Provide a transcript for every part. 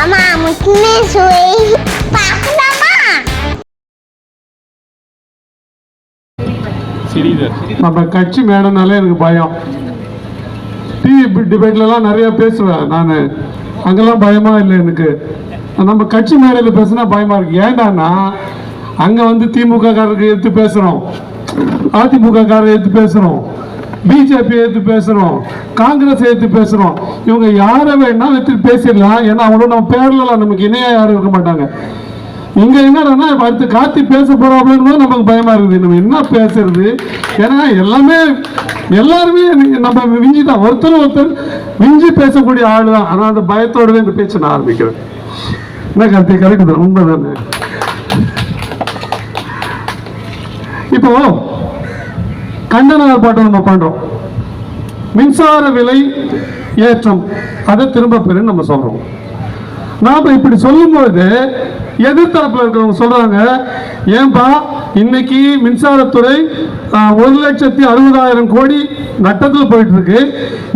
அம்மா முக்கியமே சுவை பார்க்கலாமா ஸ்ரீதர் நம்ம கட்சி மேடனாலே எனக்கு பயம். டிவி டிபேட்லலாம் நிறைய பேசுவேன் நான். அங்கெல்லாம் பயமா இல்லை எனக்கு. நம்ம கட்சி மேடையில் பேசுனா பயமா இருக்கு. ஏண்டான்னா அங்க வந்து திமுக காரருக்கு எடுத்து பேசுறோம். அதிமுக காரரை எடுத்து பேசுறோம். பிஜேபி எடுத்து பேசுகிறோம் காங்கிரஸ் எடுத்து பேசுகிறோம் இவங்க யாரை வேணா எடுத்து பேசிடலாம். ஏன்னா அவங்களும் நம்ம பேரலாம் நமக்கு இணையாக யாரும் இருக்க மாட்டாங்க. இங்கே என்னன்னா அடுத்து காத்தி பேச போது நமக்கு பயமாக இருக்குது. நம்ம என்ன பேசுறது? ஏன்னா எல்லாமே எல்லாருமே நம்ம விஞ்சி தான். ஒருத்தர் ஒருத்தர் விஞ்சி பேசக்கூடிய ஆள் தான் ஆனால் அந்த பயத்தோடவே இந்த பேச்சை நான் ஆரம்பிக்கிறேன். என்ன கருத்து கரெக்டு தான்? உண்மை தானே இப்போ கண்டன ஆர்ப்பாட்டம் நம்ம பண்ணுறோம் மின்சார விலை ஏற்றம். அதை திரும்ப பெறுன்னு நம்ம சொல்கிறோம் நாம் இப்படி சொல்லும்போது எதிர்த்தரப்பில் இருக்கிறவங்க சொல்கிறாங்க ஏன்பா இன்னைக்கு மின்சாரத்துறை ஒரு லட்சத்தி அறுபதாயிரம் கோடி நட்டத்தில் போயிட்டு இருக்கு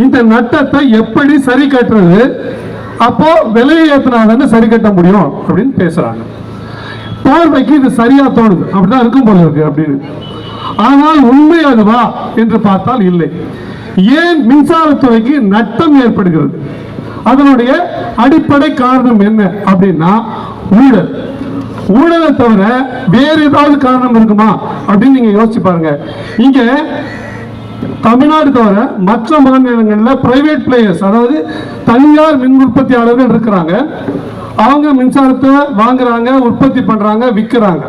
இந்த நட்டத்தை எப்படி சரி கட்டுறது? அப்போ விலையை ஏற்றினாதானே சரி கட்ட முடியும்? அப்படின்னு பேசுகிறாங்க பார்வைக்கு இது சரியாக தோணுது. அப்படிதான் இருக்கும் போல இருக்கு அப்படின்னு. ஆனால் உண்மை அதுவா என்று பார்த்தால் இல்லை. ஏன் மின்சாரத்துறைக்கு நட்டம் ஏற்படுகிறது? அதனுடைய அடிப்படை காரணம் என்ன அப்படின்னா ஊழல். ஊழலை தவிர வேறு ஏதாவது காரணம் இருக்குமா அப்படின்னு நீங்க யோசிச்சு பாருங்க. இங்க தமிழ்நாடு தவிர மற்ற மாநிலங்களில் பிரைவேட் பிளேயர்ஸ் அதாவது தனியார் மின் உற்பத்தியாளர்கள் இருக்கிறாங்க. அவங்க மின்சாரத்தை வாங்குறாங்க உற்பத்தி பண்றாங்க விற்கிறாங்க.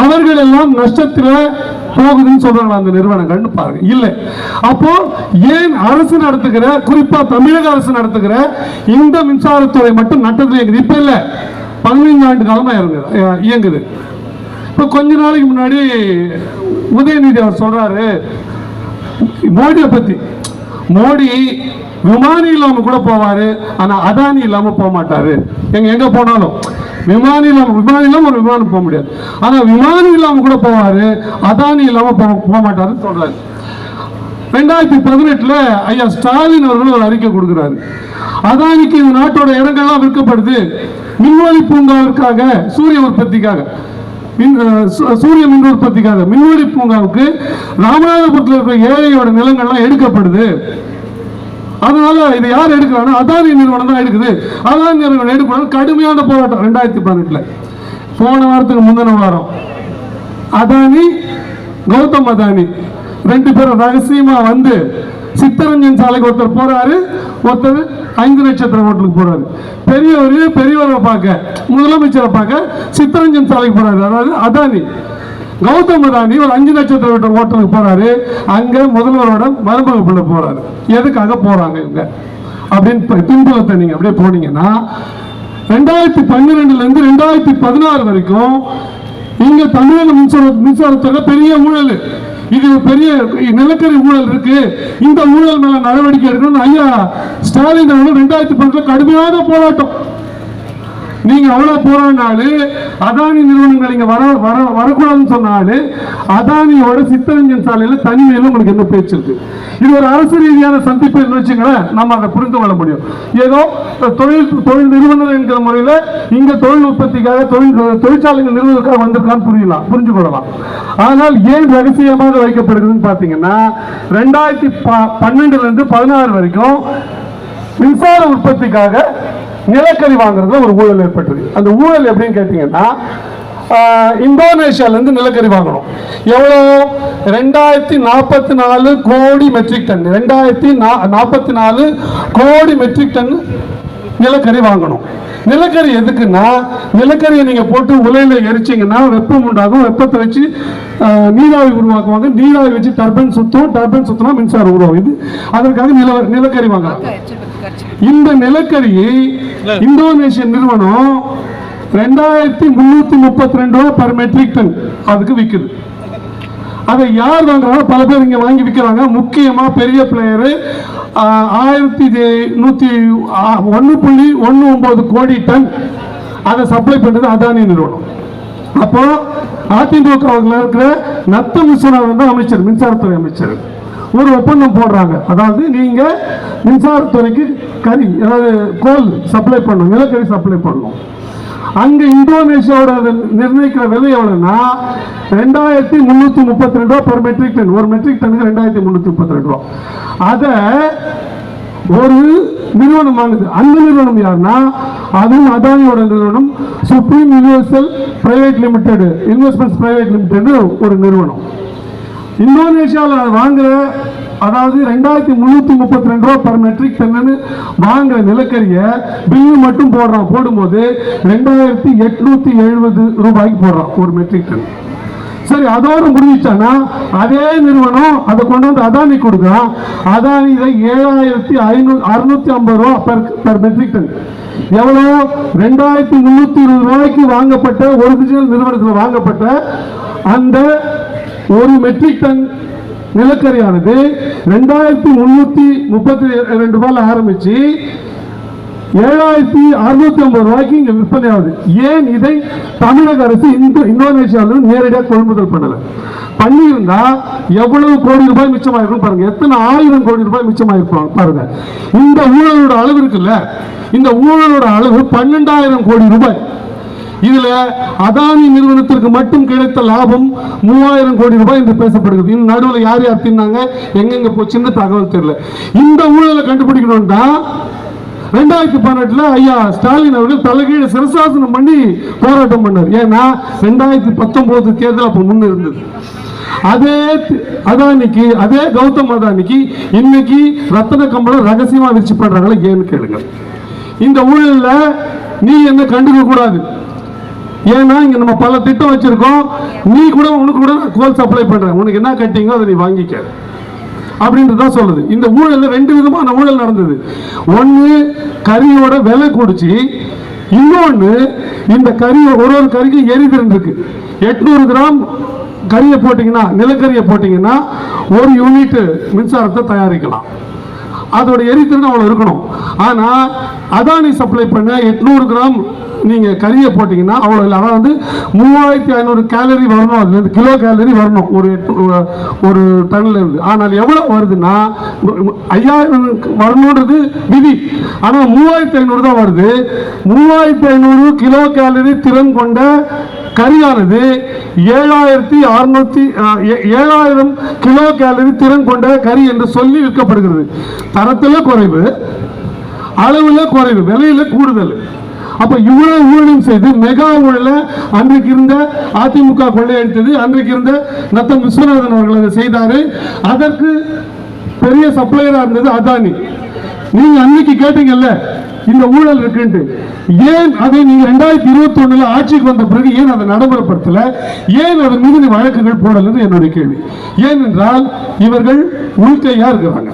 அவர்கள் எல்லாம் நஷ்டத்தில் போகுதுன்னு சொல்றாங்க அந்த நிறுவனங்கள்னு பாருங்க. இல்லை. அப்போ ஏன் அரசு நடத்துகிற குறிப்பா தமிழக அரசு நடத்துகிற இந்த மின்சாரத்துறை மட்டும் நட்டத்தில் இயங்குது? இப்ப இல்ல. பதினைந்து ஆண்டு காலமா இறங்குது இயங்குது. இப்ப கொஞ்ச நாளைக்கு முன்னாடி உதயநிதி அவர் சொல்றாரு மோடியை பத்தி. மோடி விமானி இல்லாம கூட போவாரு ஆனா அதானி இல்லாம போக மாட்டாரு எங்க எங்க போனாலும். விமானி இல்லாமல் விமானி இல்லாமல் ஒரு விமானம் போக முடியாது. ஆனா விமானி இல்லாம கூட போவாரு அதானி இல்லாம போக போக மாட்டாருன்னு சொல்றாரு. ரெண்டாயிரத்தி பதினெட்டுல ஐயா ஸ்டாலின் அவர்கள் ஒரு அறிக்கை கொடுக்குறாரு. அதானிக்கு இந்த நாட்டோட இடங்கள்லாம் விற்கப்படுது. மின்வெளி பூங்காவிற்காக சூரிய உற்பத்திக்காக. மின் சூரிய மின் உற்பத்திக்காக. மின்வெளி பூங்காவுக்கு ராமநாதபுரத்தில் இருக்கிற ஏழையோட நிலங்கள்லாம் எடுக்கப்படுது. அதனால இது யார் எடுக்கிறாங்கன்னா அதானி நிறுவனம் தான் எடுக்குது. அதானி நிறுவனம் எடுக்கணும் கடுமையான போராட்டம் ரெண்டாயிரத்தி பதினெட்டுல. போன வாரத்துக்கு முந்தின வாரம். அதானி கௌதம் அதானி. ரெண்டு பேரும் ரகசியமா வந்து சித்தரஞ்சன் சாலைக்கு ஒருத்தர் போறாரு ஒருத்தர் ஐந்து நட்சத்திர ஹோட்டலுக்கு போறாரு. பெரியவர் பெரியவரை பார்க்க முதலமைச்சரை பார்க்க சித்தரஞ்சன் சாலைக்கு போறாரு. அதாவது அதானி. கௌதம் ராணி ஒரு அஞ்சு நட்சத்திர வீட்டு ஹோட்டலுக்கு போறாரு. அங்க முதல்வரோட மருமக பிள்ளை போறாரு. எதுக்காக போறாங்க இவங்க? அப்படின்னு பின்புலத்தை நீங்க அப்படியே போனீங்கன்னா ரெண்டாயிரத்தி பன்னிரெண்டுல இருந்து ரெண்டாயிரத்தி பதினாறு வரைக்கும் இங்க தமிழக மின்சார மின்சாரத்துறை பெரிய ஊழல். இது பெரிய நிலக்கரி ஊழல் இருக்கு. இந்த ஊழல் மேல நடவடிக்கை எடுக்கணும்னு ஐயா ஸ்டாலின் அவர்கள் ரெண்டாயிரத்தி பத்துல கடுமையான போராட்டம். நீங்க அவ்வளவு போராடினாலு அதானி நிறுவனங்கள் இங்க வர வர வரக்கூடாதுன்னு சொன்னாலு அதானியோட சித்தரஞ்சன் சாலையில தனிமையில உங்களுக்கு என்ன பேச்சு இருக்கு? இது ஒரு அரசு ரீதியான சந்திப்பு வச்சுங்களேன் நம்ம அதை புரிந்து கொள்ள முடியும். ஏதோ தொழில் தொழில் நிறுவனம் என்கிற முறையில இங்க தொழில் உற்பத்திக்காக தொழில் தொழிற்சாலைகள் நிறுவனத்துக்காக வந்திருக்கான்னு புரியலாம் புரிஞ்சு கொள்ளலாம். ஆனால் ஏன் ரகசியமாக வைக்கப்படுகிறதுன்னு பாத்தீங்கன்னா ரெண்டாயிரத்தி பன்னெண்டுல இருந்து பதினாறு வரைக்கும் மின்சார உற்பத்திக்காக நிலக்கரி வாங்குறதுல ஒரு ஊழல் ஏற்பட்டது. அந்த ஊழல் எப்படின்னு கேட்டீங்கன்னா இந்தோனேஷியாவிலேருந்து நிலக்கரி வாங்கணும். எவ்வளோ? ரெண்டாயிரத்தி நாற்பத்தி நாலு கோடி மெட்ரிக் டன். ரெண்டாயிரத்தி நாற்பத்தி நாலு கோடி மெட்ரிக் டன் நிலக்கரி வாங்கணும். நிலக்கரி எதுக்குன்னா நிலக்கரியை நீங்க போட்டு உலையில எரிச்சீங்கன்னா வெப்பம் உண்டாகும். வெப்பத்தை வச்சு நீராவி உருவாக்குவாங்க. நீராவி வச்சு டர்பைன் சுத்தும். டர்பைன் சுத்தினா மின்சாரம் உருவாகும். இது அதற்காக நில நிலக்கரி வாங்குறாங்க. இந்த நிலக்கரியை இந்தோனேஷிய நிறுவனம் ரெண்டாயிரத்தி முன்னூத்தி முப்பத்தி ரெண்டு ரூபாய் பர் மெட்ரிக் டன் அதுக்கு விக்குது. அதை யார் வாங்குறாங்க? பல பேர் இங்கே வாங்கி விற்கிறாங்க முக்கியமாக பெரிய பிளேயரு ஆயிரத்தி நூற்றி ஒன்று புள்ளி ஒன்று ஒம்பது கோடி டன் அதை சப்ளை பண்ணுறது அதானி நிறுவனம். அப்போ அதிமுக இருக்கிற நத்த விஸ்வநாதன் தான் அமைச்சர் மின்சாரத்துறை அமைச்சர். ஒரு ஒப்பந்தம் போடுறாங்க. அதாவது நீங்கள் மின்சாரத்துறைக்கு கறி அதாவது கோல் சப்ளை பண்ணணும் நிலக்கரி சப்ளை பண்ணணும். அங்க இந்தோனேஷியாவோட நிர்ணயிக்கிற விலை எவ்வளவுன்னா ரெண்டாயிரத்தி முந்நூற்றி முப்பத்தி ரெண்டு ரூபா பெர் மெட்ரிக் டன் ஒரு மெட்ரிக் டனுக்கு ரெண்டாயிரத்தி முந்நூற்றி முப்பத்தி ரெண்டு ரூபா. அதை ஒரு நிறுவனம் வாங்குது. அந்த நிறுவனம் யாருன்னா அதுவும் அதானியோட நிறுவனம் Supreme Universal Private Limited Investments Private Limited ஒரு நிறுவனம். இந்தோனேஷியாவில் வாங்குற அதாவது ரெண்டாயிரத்தி முந்நூற்றி முப்பத்தி ரெண்டு ரூபா பர் மெட்ரிக் டன்னு வாங்குற நிலக்கரியை பில்லு மட்டும் போடுறான் போடும்போது ரெண்டாயிரத்தி எட்நூத்தி எழுபது ரூபாய்க்கு போடுறான் ஒரு மெட்ரிக் டன் சரி அதோட முடிஞ்சிச்சானா அதே நிறுவனம் அதை கொண்டு வந்து அதானி கொடுக்குறான். அதானி இதை ஏழாயிரத்தி ஐநூறு அறுநூத்தி ஐம்பது ரூபா பர் பர் மெட்ரிக் டன் எவ்வளோ? ரெண்டாயிரத்தி முந்நூற்றி இருபது ரூபாய்க்கு வாங்கப்பட்ட ஒரிஜினல் நிறுவனத்தில் வாங்கப்பட்ட அந்த ஒரு மெட்ரிக் டன் நிலக்கரியானது ரெண்டாயிரத்தி முன்னூத்தி முப்பத்தி ரெண்டு ரூபாயில ஆரம்பிச்சு ஏழாயிரத்தி அறுநூத்தி ஐம்பது ரூபாய்க்கு இங்க விற்பனை ஆகுது. ஏன் இதை தமிழக அரசு இந்தோனேஷியாவில் நேரடியாக கொள்முதல் பண்ணல? பண்ணியிருந்தா எவ்வளவு கோடி ரூபாய் மிச்சமாயிருக்கும் பாருங்க. எத்தனை ஆயிரம் கோடி ரூபாய் மிச்சமாயிருப்பாங்க பாருங்க. இந்த ஊழலோட அளவு இருக்குல்ல? இந்த ஊழலோட அளவு பன்னெண்டாயிரம் கோடி ரூபாய். இதுல அதானி நிறுவனத்திற்கு மட்டும் கிடைத்த லாபம் மூவாயிரம் கோடி ரூபாய் என்று பேசப்படுகிறது. இந்த நடுவில் யார் யார் தின்னாங்க? எங்கெங்க போச்சுன்னு தகவல் தெரியல. இந்த ஊழலை கண்டுபிடிக்கணும்னா ரெண்டாயிரத்தி பதினெட்டுல ஐயா ஸ்டாலின் அவர்கள் தலைகீழ சிரசாசனம் பண்ணி போராட்டம் பண்ணார். ஏன்னா ரெண்டாயிரத்தி பத்தொன்பது தேர்தல் அப்ப முன்னு இருந்தது. அதே அதானிக்கு அதே கௌதம் அதானிக்கு இன்னைக்கு ரத்தன கம்பளம் ரகசியமா வச்சு பண்றாங்களா ஏன்னு கேளுங்க. இந்த ஊழல்ல நீ என்ன கண்டுக்க கூடாது ஏன்னா இங்க நம்ம பல திட்டம் வச்சிருக்கோம். நீ கூட உனக்கு கூட கோல் சப்ளை பண்றேன். உனக்கு என்ன கட்டிங்கோ அதை நீ வாங்கிக்க. அப்படின்றது தான் சொல்லுது. இந்த ஊழல்ல ரெண்டு விதமான ஊழல் நடந்தது. ஒன்று கறியோட விலை கூடிச்சு. இன்னொன்னு இந்த கறி ஒரு ஒரு கறிக்கு எரிதிறன் இருக்கு எட்நூறு கிராம் கறியை போட்டீங்கன்னா நிலக்கரியை போட்டீங்கன்னா ஒரு யூனிட் மின்சாரத்தை தயாரிக்கலாம். அதோட எரித்திறன் அவ்வளோ இருக்கணும். ஆனால் அதானி சப்ளை பண்ண எட்நூறு கிராம் நீங்கள் கறியை போட்டிங்கன்னா அவ்வளோ இல்லை. ஆனால் வந்து மூவாயிரத்தி ஐநூறு கேலரி வரணும். அதுலேருந்து கிலோ கேலரி வரணும். ஒரு ஒரு டன்லேருந்து ஆனால் எவ்வளோ வருதுன்னா ஐயாயிரம் வரணுன்றது விதி. ஆனால் மூவாயிரத்தி ஐநூறு தான் வருது. மூவாயிரத்தி ஐநூறு கிலோ கேலரி திறன் கொண்ட கரியானது ஏழாயிரத்தி அறுநூத்தி ஏழாயிரம் கிலோ கேலரி திறன் கொண்ட கறி என்று சொல்லி விற்கப்படுகிறது. தரத்தில் குறைவு அளவில் குறைவு விலையில கூடுதல். அப்ப இவ்வளவு ஊழலும் செய்து மெகா ஊழல அன்றைக்கு இருந்த அதிமுக கொள்ளையடித்தது அன்றைக்கு இருந்த நத்தம் விஸ்வநாதன் அவர்கள் அதை செய்தாரு. அதற்கு பெரிய சப்ளையரா இருந்தது அதானி. நீங்க அன்னைக்கு கேட்டீங்கல்ல இந்த ஊழல் இருக்குன்ட்டு. ஏன் அதை நீங்க ரெண்டாயிரத்தி இருபத்தி ஒண்ணுல ஆட்சிக்கு வந்த பிறகு ஏன் அதை நடைமுறைப்படுத்தல? ஏன் அதன் மீது வழக்குகள் போடலன்னு என்னுடைய கேள்வி. ஏனென்றால் இவர்கள் உள்கையா இருக்கிறாங்க.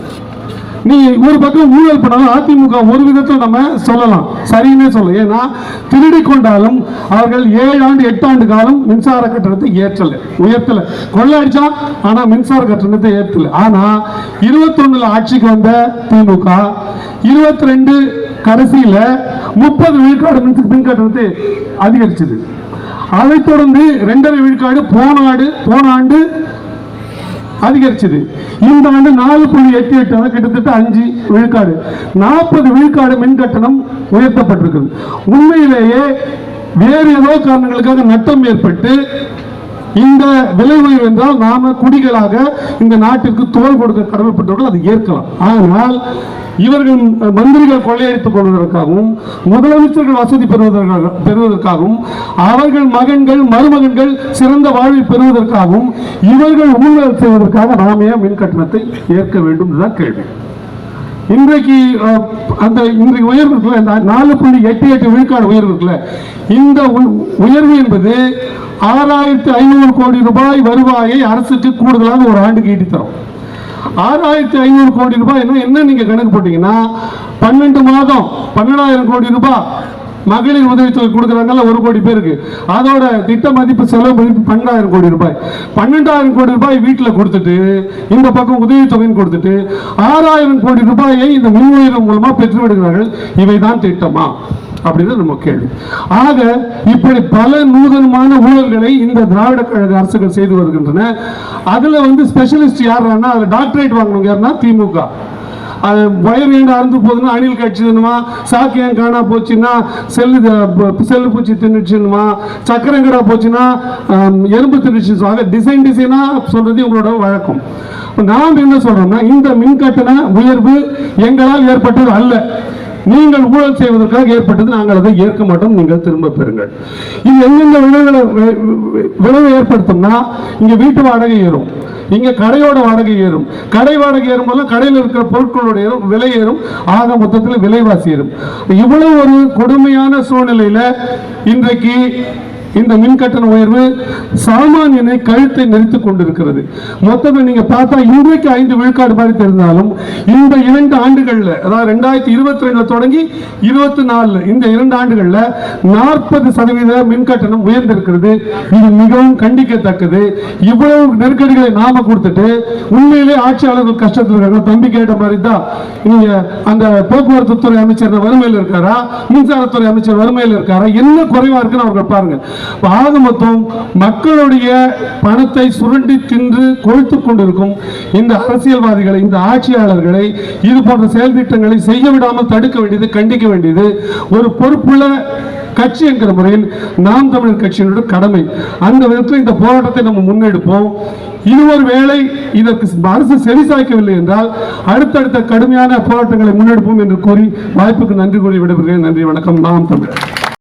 நீ ஒரு பக்கம் ஊழல் பண்ணாலும் அதிமுக ஒரு விதத்தில் நம்ம சொல்லலாம். சரின்னே சொல்லலாம் ஏன்னா திருடி கொண்டாலும் அவர்கள் ஏழு ஆண்டு எட்டு ஆண்டு காலம் மின்சார கட்டணத்தை ஏற்றலை. உயர்த்தலை. கொள்ளடிச்சா ஆனா மின்சார கட்டணத்தை ஏற்றலை. ஆனா இருபத்தொன்னில் ஆட்சிக்கு வந்த திமுக இருபத்தி ரெண்டு கடைசியில முப்பது விழுக்காடு மின் மின் கட்டணத்தை அதிகரிச்சது. அதைத் தொடர்ந்து ரெண்டரை விழுக்காடு போன ஆண்டு போன ஆண்டு அதிகரிச்சது. இந்த ஆண்டு நாலு புள்ளி எட்டு எட்டு கிட்டத்தட்ட அஞ்சு விழுக்காடு. நாற்பது விழுக்காடு மின் கட்டணம் உயர்த்தப்பட்டிருக்கிறது உண்மையிலேயே வேறு ஏதோ காரணங்களுக்காக நட்டம் ஏற்பட்டு இந்த விலை உயர்வு என்றால் நாம குடிகளாக இந்த நாட்டிற்கு தோல் கொடுக்க கடமைப்பட்டவர்கள் அதை ஏற்கலாம். ஆனால் இவர்கள் மந்திரிகள் கொள்ளையடித்துக் கொள்வதற்காகவும் முதலமைச்சர்கள் வசதி பெறுவதற்காக பெறுவதற்காகவும் அவர்கள் மகன்கள் மருமகன்கள் சிறந்த வாழ்வை பெறுவதற்காகவும் இவர்கள் ஊழல் செய்வதற்காக நாம் ஏன் மின் கட்டணத்தை ஏற்க வேண்டும் இதுதான் கேள்வி. இன்றைக்கு அந்த இன்றைக்கு உயர்வு இருக்குல்ல இந்த நாலு புள்ளி எட்டு எட்டு விழுக்காடு உயர்வு இருக்குல்ல இந்த உ- உயர்வு என்பது ஆறாயிரத்தி ஐநூறு கோடி ரூபாய் வருவாயை அரசுக்கு கூடுதலாக ஒரு ஆண்டுக்கு ஈட்டித்தரும் ஆறாயிரத்தி ஐநூறு கோடி ரூபாய் என்ன என்ன நீங்க கணக்கு போட்டீங்கன்னா பன்னெண்டு மாதம் பன்னெண்டாயிரம் கோடி ரூபாய் மகளிர் உதவித்தொகை கொடுக்குறாங்கல்ல ஒரு கோடி பேருக்கு. அதோட திட்ட மதிப்பு செலவு மதிப்பு பன்னெண்டாயிரம் கோடி ரூபாய். பன்னெண்டாயிரம் கோடி ரூபாய் வீட்டில் கொடுத்துட்டு இந்த பக்கம் உதவித்தொகைன்னு கொடுத்துட்டு ஆறாயிரம் கோடி ரூபாயை இந்த மின் மூலமாக மூலமா பெற்று விடுகிறார்கள் இவைதான் திட்டமா? அப்படின்னு நம்ம கேள்வி. ஆக இப்படி பல நூதனமான ஊழல்களை இந்த திராவிட கழக அரசுகள் செய்து வருகின்றன. அதுல வந்து ஸ்பெஷலிஸ்ட் யாருன்னா அதுல டாக்டரேட் வாங்கணும் யாருன்னா திமுக. அது வயர் ஏன் அறுந்து போகுதுன்னா அணில் கட்சிதுமா சாக்கு ஏன் காணா போச்சுன்னா செல்லு செல்லு பூச்சி தின்னுச்சுன்னுமா சக்கரங்கடா போச்சுன்னா எலும்பு எறும்பு தின்னுச்சு. ஆக டிசைன் டிசைனா சொல்றது உங்களோட வழக்கம். நாம் என்ன சொல்கிறோம்னா இந்த மின் கட்டண உயர்வு எங்களால் ஏற்பட்டது அல்ல. நீங்கள் ஊழல் செய்வதற்காக ஏற்பட்டது நாங்கள் அதை ஏற்க மாட்டோம் நீங்கள் திரும்ப பெறுங்கள். இது எந்தெந்த விளைவுகளை விளைவு ஏற்படுத்தும்னா இங்கே வீட்டு வாடகை ஏறும். இங்கே கடையோட வாடகை ஏறும். கடை வாடகை ஏறும் போது கடையில் இருக்கிற பொருட்களோட ஏறும் விலை ஏறும். ஆக மொத்தத்தில் விலைவாசி ஏறும். இவ்வளவு ஒரு கொடுமையான சூழ்நிலையில இன்றைக்கு இந்த மின் கட்டண உயர்வு சாமானியனை கழுத்தை நெரித்துக் கொண்டிருக்கிறது. மொத்தமே நீங்க பார்த்தா இன்றைக்கு ஐந்து விழுக்காடு மாதிரி தெரிந்தாலும் இந்த இரண்டு ஆண்டுகள்ல அதாவது ரெண்டாயிரத்தி இருபத்தி ரெண்டுல தொடங்கி இருபத்தி நாலுல இந்த இரண்டு ஆண்டுகள்ல நாற்பது சதவீத மின் கட்டணம் உயர்ந்திருக்கிறது. இது மிகவும் கண்டிக்கத்தக்கது. இவ்வளவு நெருக்கடிகளை நாம கொடுத்துட்டு உண்மையிலே ஆட்சியாளர்கள் கஷ்டத்தில் இருக்காங்க. தம்பி கேட்ட மாதிரி தான். நீங்க அந்த போக்குவரத்து துறை அமைச்சர் வறுமையில் இருக்காரா? மின்சாரத்துறை அமைச்சர் வறுமையில் இருக்காரா? என்ன குறைவா இருக்குன்னு அவர்கள் பாருங்க. ஆக மொத்தம் மக்களுடைய பணத்தை சுரண்டி தின்று கொழுத்துக் கொண்டிருக்கும் இந்த அரசியல்வாதிகளை இந்த ஆட்சியாளர்களை இது போன்ற செயல் திட்டங்களை செய்ய விடாமல் தடுக்க வேண்டியது கண்டிக்க வேண்டியது ஒரு பொறுப்புள்ள கட்சி என்கிற முறையில் நாம் தமிழர் கட்சியினுடைய கடமை. அந்த விதத்தில் இந்த போராட்டத்தை நம்ம முன்னெடுப்போம். இது ஒரு வேளை இதற்கு அரசு செவிசாய்க்கவில்லை என்றால் அடுத்தடுத்த கடுமையான போராட்டங்களை முன்னெடுப்போம் என்று கூறி வாய்ப்புக்கு நன்றி கூறி விடைபெறுகிறேன். நன்றி வணக்கம். நாம் தமிழர்.